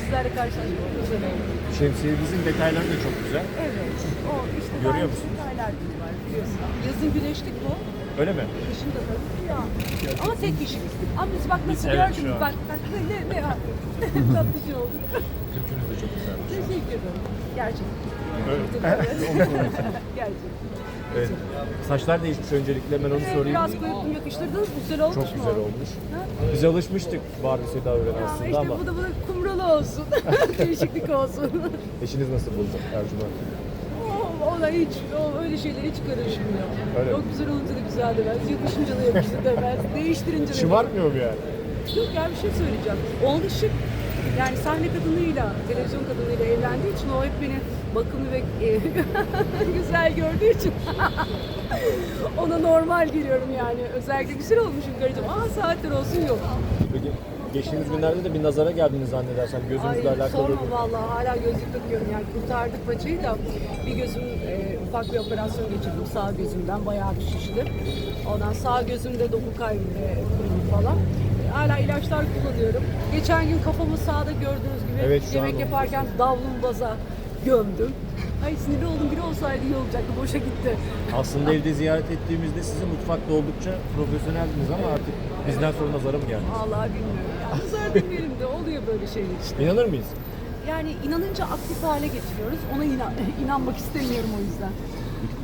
Sizlerle karşılaşmak güzel oldu. Şemsiyenizin detayları da çok güzel. Evet. O işte Görüyor ben- musunuz? detaylar var biliyorsun. Yazın güneşlik bu. Öyle mi? Kışın da tabii ya. Ama tek kişiyiz. Ama biz bak nasıl evet, gördünüz an. bak bak ne ne ne tatlı şey oldu. Türkünüz de çok güzel. Teşekkür ederim. Gerçekten. Öyle. Gerçekten. Evet. Saçlar değişmiş öncelikle hemen onu sorayım. Biraz koyup yakıştırdınız. Güzel olmuş Çok mu? güzel olmuş. Ha? Biz alışmıştık Barbie Seda Ören Ya aslında işte ama bu da bu da kumralı olsun. Değişiklik olsun. eşiniz nasıl buldu Ercüment? o, ona hiç, o öyle şeyler hiç karışmıyor. Öyle mi? Çok güzel olunca da güzel demez. Yakışınca da yakıştı demez. Değiştirince de Şımartmıyor mu yani? Yok ya bir şey söyleyeceğim. Oldu şık. Yani sahne kadınıyla, televizyon kadınıyla evlendiği için o hep beni bakımlı ve e, güzel gördüğü için ona normal geliyorum yani. Özellikle güzel olmuşum karıcığım. Aa saatler olsun yok. Peki geçtiğimiz günlerde de bir nazara geldiniz zannedersem gözünüzle Ay alakalı. sorma vallahi hala gözlük takıyorum yani kurtardık paçayı da bir gözüm e, ufak bir operasyon geçirdim sağ gözümden bayağı bir şişti. Ondan sağ gözümde doku kaybı kurumu falan. Hala ilaçlar kullanıyorum. Geçen gün kafamı sağda gördüğünüz gibi Evet, yemek yaparken davlumbaza gömdüm. Ay sinirli oldum biri olsaydı iyi olacaktı boşa gitti. Aslında evde ziyaret ettiğimizde sizin mutfakta oldukça profesyoneldiniz ama artık bizden sonra nazara mı geldi? Vallahi bilmiyorum. Ya, nazar demeyelim de oluyor böyle şeyler işte. İnanır mıyız? Yani inanınca aktif hale getiriyoruz. Ona inan inanmak istemiyorum o yüzden.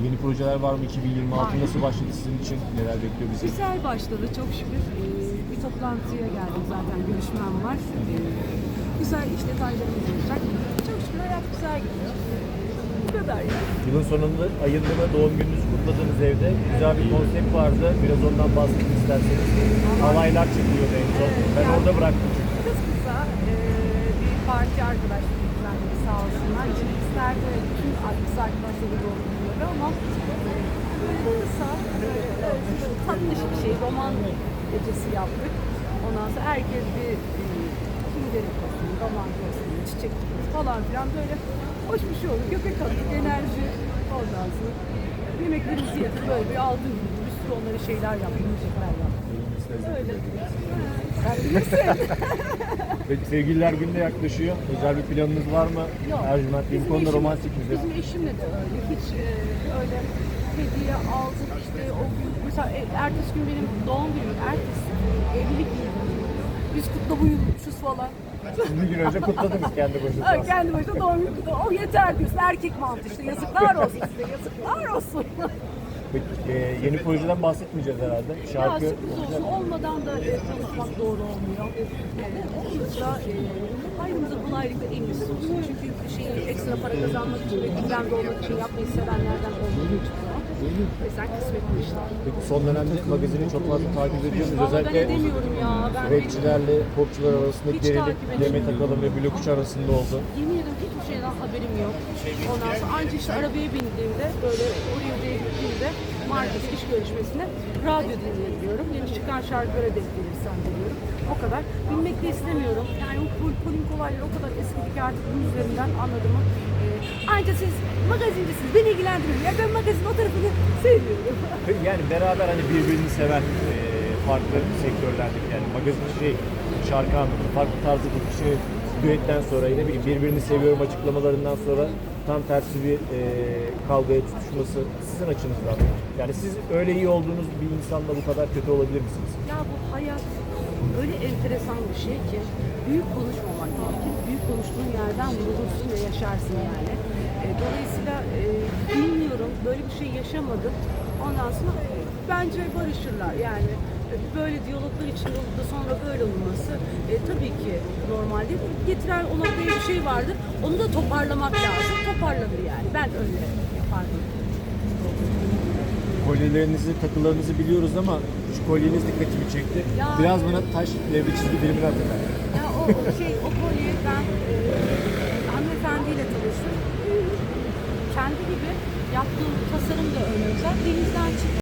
Yeni projeler var mı? 2026 Var. nasıl başladı sizin için? Neler bekliyor bizi? Güzel başladı çok şükür. Ee, toplantıya geldim zaten görüşmem var. Ee, güzel iş detaylarımız olacak. Çok şükür hayat güzel gidiyor. Bu kadar yani. Yılın sonunda ayında da doğum gününüzü kutladığınız evde güzel bir konsept vardı. Biraz ondan bahsedin isterseniz. Halaylar çıkıyordu en son. Evet, Ben yani- orada bıraktım çünkü. Kız kısa e, bir parti arkadaşlık düzenledi sağ olsunlar. İşte isterdi bütün kız arkadaşları doğum günleri ama e, böyle kısa, e, e, tatlış bir şey, roman gecesi yaptık. Ondan sonra herkes bir e, kimleri kostümü, roman kostümü, çiçek falan filan böyle hoş bir şey oldu. Göbek attık, enerji ondan sonra. Yemeklerimizi yedik böyle bir altın gibi bir sürü onlara şeyler yaptık, yiyecekler yaptık. Öyle. Sen bilirsin. Peki sevgililer günü de yaklaşıyor. Özel bir planınız var mı? Yok. Ercüment Bizim eşim- romantik midir? Bizim eşimle de öyle. Hiç e, öyle hediye aldık işte o gün. Mesela e, ertesi gün benim doğum günüm. Ertesi evlilik yıl dönümü. Biz kutla buyurmuşuz falan. Bir gün önce kutladınız kendi başınıza. Ay, Kendi başına doğum günü kutla. O yeter diyorsun. Erkek mantı işte. Yazıklar olsun size. Yazıklar olsun. Peki, e, yeni projeden bahsetmeyeceğiz herhalde. ya Şarkı sürpriz olsun. Olmadan da e, konuşmak doğru olmuyor. Yani olursa e, hayrımıza kolaylıkla en iyisi olsun. Çünkü şeyi ekstra para kazanmak için ve gündemde olmak için yapmayı sevenlerden çıkıyor. O yüzden işler. Peki son dönemde magazini çok fazla takip ediyorsunuz. Vallahi ben Özellikle edemiyorum ya. Ben rapçilerle popçular arasındaki Hiç gerilim takip Demet. Akalın ve Blok 3 arasında oldu. yemin ederim hiçbir şeyden haberim yok. Ondan sonra anca işte arabaya bindiğimde böyle oraya buraya gittiğimde markası iş görüşmesine radyo dinleyebiliyorum. Yeni çıkan şarkılara denk gelirsem diyorum. O kadar. Bilmek de istemiyorum. Yani o pol, polin olayları o kadar eski ki artık bunun üzerinden anladım. Ee, anca siz magazincisiniz. Beni ilgilendirmiyor. Ya ben magazin o tarafını sevmiyorum. Yani beraber hani birbirini seven e, farklı sektörlerdeki yani magazin şey şarkı anlamında farklı tarzı bir şey düetten sonra yine bileyim birbirini seviyorum açıklamalarından sonra tam tersi bir e, kavgaya tutuşması sizin açınızdan. Yani siz öyle iyi olduğunuz bir insanla bu kadar kötü olabilir misiniz? Ya bu hayat öyle enteresan bir şey ki büyük konuşmamak gerekir. Büyük konuştuğun yerden vurulursun ve yaşarsın yani. E, dolayısıyla e, bilmiyorum böyle bir şey yaşamadım. Ondan sonra e, bence barışırlar yani. Böyle diyaloglar içinde olup da sonra böyle e, tabii ki normal değil. Getiren o noktaya bir şey vardır. Onu da toparlamak lazım. Toparlanır yani. Ben öyle yapardım. Kolyelerinizi, takılarınızı biliyoruz ama şu kolyeniz dikkatimi çekti. Ya. Biraz bana taş devri çizgi filmini. Ya o, o şey, o kolye ben e, hanımefendiyle tanıştım. E, kendi gibi yaptığım tasarım da öyle özel. Denizden çıktı.